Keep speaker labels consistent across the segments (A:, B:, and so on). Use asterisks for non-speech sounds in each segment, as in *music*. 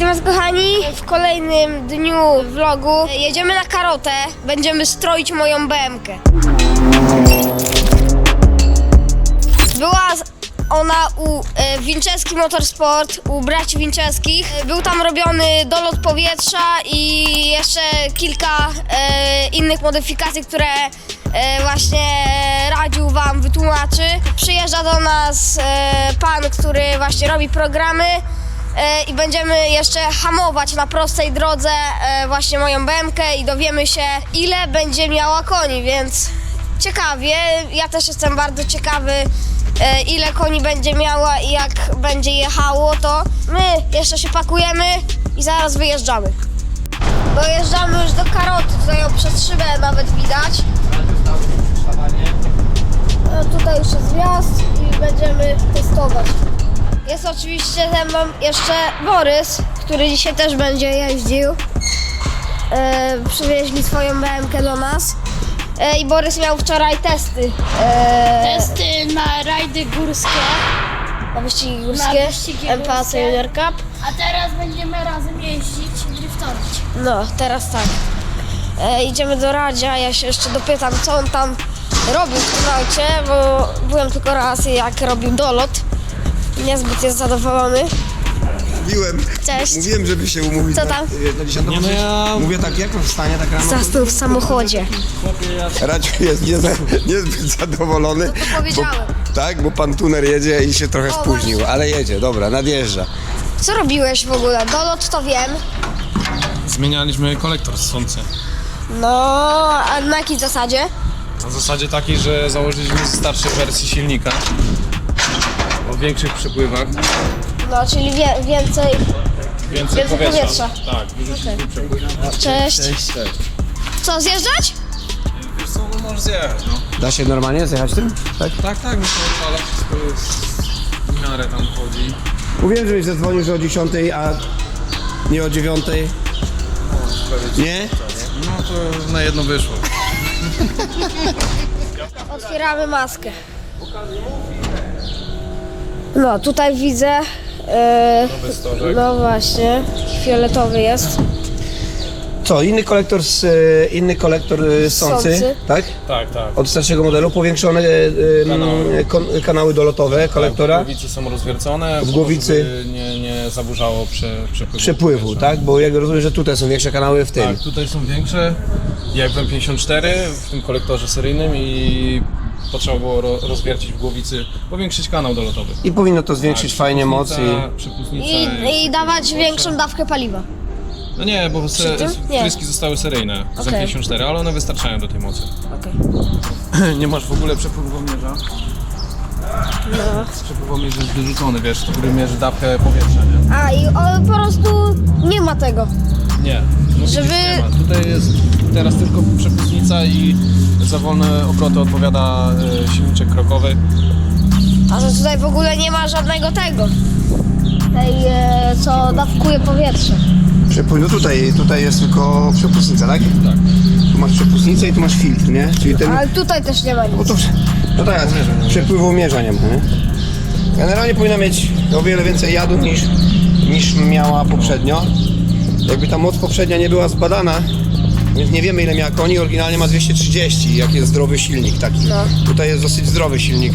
A: Natomiast kochani, w kolejnym dniu vlogu jedziemy na karotę, będziemy stroić moją BMkę. Była ona u e, Winczewski Motorsport, u braci Winczewskich. E, Był tam robiony dolot powietrza i jeszcze kilka e, innych modyfikacji, które e, właśnie radził wam wytłumaczy. Przyjeżdża do nas e, pan, który właśnie robi programy e, i będziemy jeszcze hamować na prostej drodze e, właśnie moją BMkę i dowiemy się ile będzie miała koni, więc ciekawie. Ja też jestem bardzo ciekawy, e, ile koni będzie miała i jak będzie jechało, to my jeszcze się pakujemy i zaraz wyjeżdżamy. Dojeżdżamy już do karoty, tutaj ją przez szybę nawet widać. Tutaj już jest wjazd i będziemy testować. Jest oczywiście ze mną jeszcze Borys, który dzisiaj też będzie jeździł. E, przywieźli swoją BMK do nas. E, I Borys miał wczoraj testy. E,
B: Testy na rajdy górskie,
A: na wyścigi górskie.
B: wyścigi
A: MPA
B: górskie.
A: Junior Cup.
B: a teraz będziemy razem jeździć i driftować.
A: No, teraz tak. E, idziemy do Radzia, ja się jeszcze dopytam, co on tam robił w tym aucie, bo byłem tylko raz, jak robił dolot. Niezbyt jest zadowolony.
C: Mówiłem.
A: Cześć.
C: Mówiłem, żeby się umówić.
A: Co
C: na-
A: tam?
C: Na 10
D: Nie, no ja-
C: Mówię tak, jak on wstanie tak rano.
A: Zasnął w samochodzie.
C: Radziu jest nie, niezbyt zadowolony.
A: No to powiedziałem.
C: Bo, tak, bo pan tuner jedzie i się trochę
A: O,
C: spóźnił,
A: właśnie.
C: ale jedzie, dobra, nadjeżdża.
A: Co robiłeś w ogóle? Dolot to wiem.
D: Zmienialiśmy kolektor ssący.
A: No, a na jakiej zasadzie?
D: Na zasadzie takiej, że założyliśmy z starszej wersji silnika większych przepływach,
A: No, czyli wie, więcej.
D: więcej,
A: Więcej
D: powietrza.
A: powietrza.
D: Tak, wyrzuciliśmy przepływ.
A: Cześć.
D: Cześć, cześć.
A: Co, zjeżdżać?
D: Wiesz co, no możesz zjechać, no.
C: Da się normalnie zjechać tym? Tak.
D: Tak, tak, myślę, ale wszystko jest w miarę tam chodzi.
C: Mówiłem, żebyś zadzwonił, że o 10, a nie o 9. Nie?
D: No to na jedno wyszło.
A: Otwieramy maskę. No, tutaj widzę.
D: stożek.
A: no właśnie, fioletowy jest.
C: Co, inny kolektor, z, y, inny kolektor y, sący,
A: Sący.
C: tak?
D: Tak, tak.
C: Od starszego modelu, powiększone y,
D: Kanały.
C: kon, kanały dolotowe kolektora.
D: Tak, głowice są rozwiercone,
C: W
D: po to,
C: głowicy-
D: żeby nie, nie zaburzało prze, przepływu.
C: Przepływu,
D: powietrza.
C: tak? Bo jak rozumiem, że tutaj są większe kanały w tym.
D: Tak, tutaj są większe, jak w M54, w tym kolektorze seryjnym i potrzeba było ro, rozwiercić w głowicy, powiększyć kanał dolotowy.
C: I powinno to zwiększyć
D: Tak,
C: fajnie moc i...
D: przepustnica
A: I, I dawać większą dawkę paliwa.
D: No nie, bo
A: Przy
D: se,
A: tym? Nie.
D: wtryski zostały seryjne z
A: Okej.
D: M54, ale one wystarczają do tej mocy.
A: Okej. *laughs*
D: nie masz w ogóle przepływomierza.
A: No.
D: Przepływomierz jest wyrzucony, wiesz, który mierzy dawkę powietrza, nie?
A: A i o, po prostu nie ma tego.
D: Nie, no
A: Żeby-
D: widzisz, nie ma. Tutaj jest teraz tylko przepustnica i za wolne obroty odpowiada e, silniczek krokowy.
A: A że tutaj w ogóle nie ma żadnego tego. Tej, e, co dawkuje powietrze.
C: Przepływ, no tutaj, tutaj jest tylko przepustnica, tak?
D: Tak.
C: Tu masz przepustnicę i tu masz filtr, nie? Czyli ten...
A: Ale tutaj też nie ma
C: No
A: nic.
C: to... No tak, przepływomierza nie ma, nie? Generalnie powinna mieć o wiele więcej jadu niż, niż miała poprzednio. Jakby ta moc poprzednia nie była zbadana, więc nie wiemy ile miała koni, oryginalnie ma 230, jak jest zdrowy silnik taki.
A: No.
C: Tutaj jest dosyć zdrowy silnik,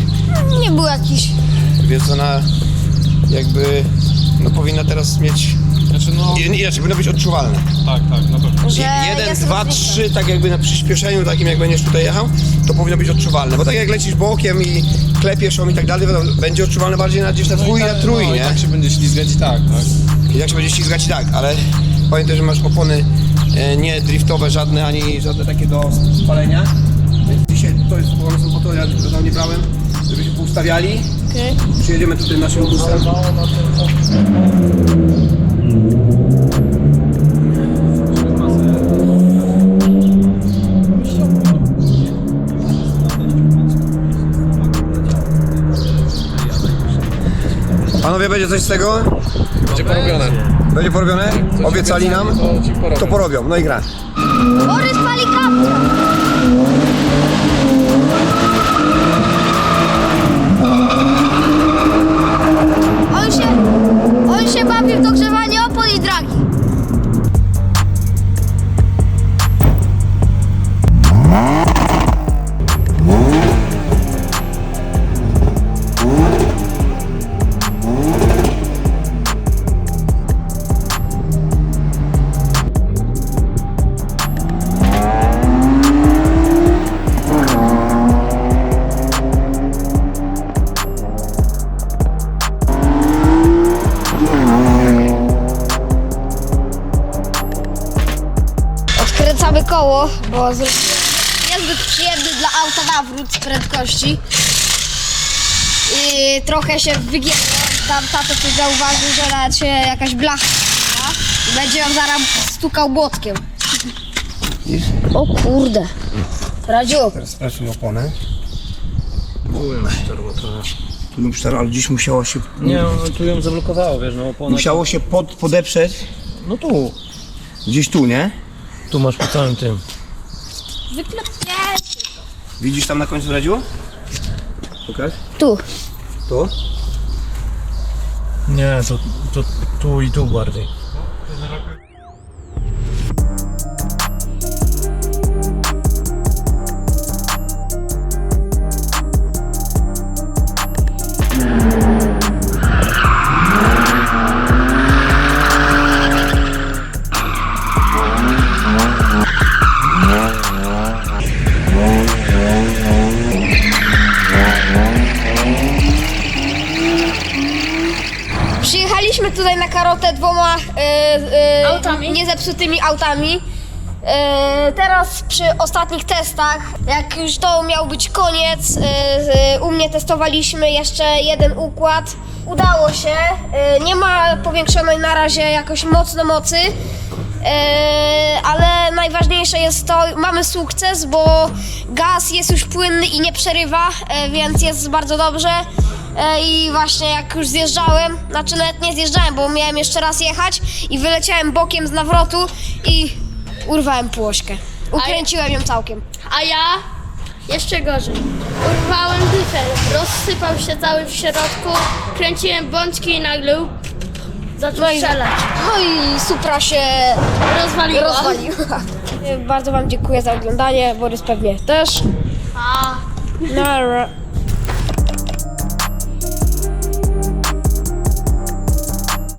A: Nie był jakiś.
C: więc ona jakby no powinna teraz mieć,
D: Znaczy no,
C: inaczej, powinno być odczuwalne.
D: tak, tak, na pewno.
A: Że
C: Jeden,
A: jest
C: dwa,
A: różnica.
C: trzy, tak jakby na przyspieszeniu takim jak będziesz tutaj jechał, to powinno być odczuwalne. Bo tak jak lecisz bokiem i klepiesz ją i tak dalej, wiadomo, będzie odczuwalne bardziej na gdzieś na dwój i na trój,
D: no, i
C: nie?
D: tak się będzie ślizgać i tak, tak.
C: I jak się będzie ścigać i tak, ale pamiętaj, że masz opony e, nie driftowe żadne, ani żadne takie do spalenia. Więc dzisiaj to jest one są po to, ja to nie brałem, żeby się poustawiali.
A: Okej.
C: Przyjedziemy tutaj naszym busem. Panowie, będzie coś z tego?
D: Będzie porobione.
C: Będzie porobione? Obiecali nam?
D: To ci porobię.
C: To porobią, no i gra.
A: Borys pali kapcia. On się, on się bawi w dogrzewanie opon i drag koło, bo niezbyt przyjemny dla auta nawrót z prędkości. I trochę się wygięło. Tam tato tu zauważył, że nawet się jakaś blacha i będzie ją zaraz stukał błotkiem. O kurde. Radziu,
C: Teraz sprasuj oponę.
D: Tu ją przytarło,
C: ale dziś musiało się,
D: Nie, no, tu ją zablokowało, wiesz, no opona.
C: musiało się pod, podeprzeć.
D: No tu.
C: Gdzieś tu, nie?
D: Tu masz po całym tym.
C: Widzisz tam na końcu radziło? Pokaż.
A: tu.
C: Tu?
D: Nie, to, to tu i tu bardziej.
A: Karotę dwoma e, e,
B: Autami?
A: niezepsutymi autami. E, teraz przy ostatnich testach, jak już to miał być koniec, e, e, u mnie testowaliśmy jeszcze jeden układ. Udało się. E, nie ma powiększonej na razie jakoś mocno mocy. E, ale najważniejsze jest to, mamy sukces, bo gaz jest już płynny i nie przerywa, e, więc jest bardzo dobrze. E, I właśnie jak już zjeżdżałem, znaczy nawet nie zjeżdżałem, bo miałem jeszcze raz jechać i wyleciałem bokiem z nawrotu i urwałem płośkę. Ukręciłem ją całkiem.
B: A ja jeszcze gorzej. Urwałem dyfer, rozsypał się cały w środku, kręciłem bączki i nagle up, zaczął
A: No i,
B: strzelać.
A: no i supra się
B: Rozwaliło.
A: rozwaliła. Bardzo Wam dziękuję za oglądanie, Borys pewnie też.
B: A.
A: Nara.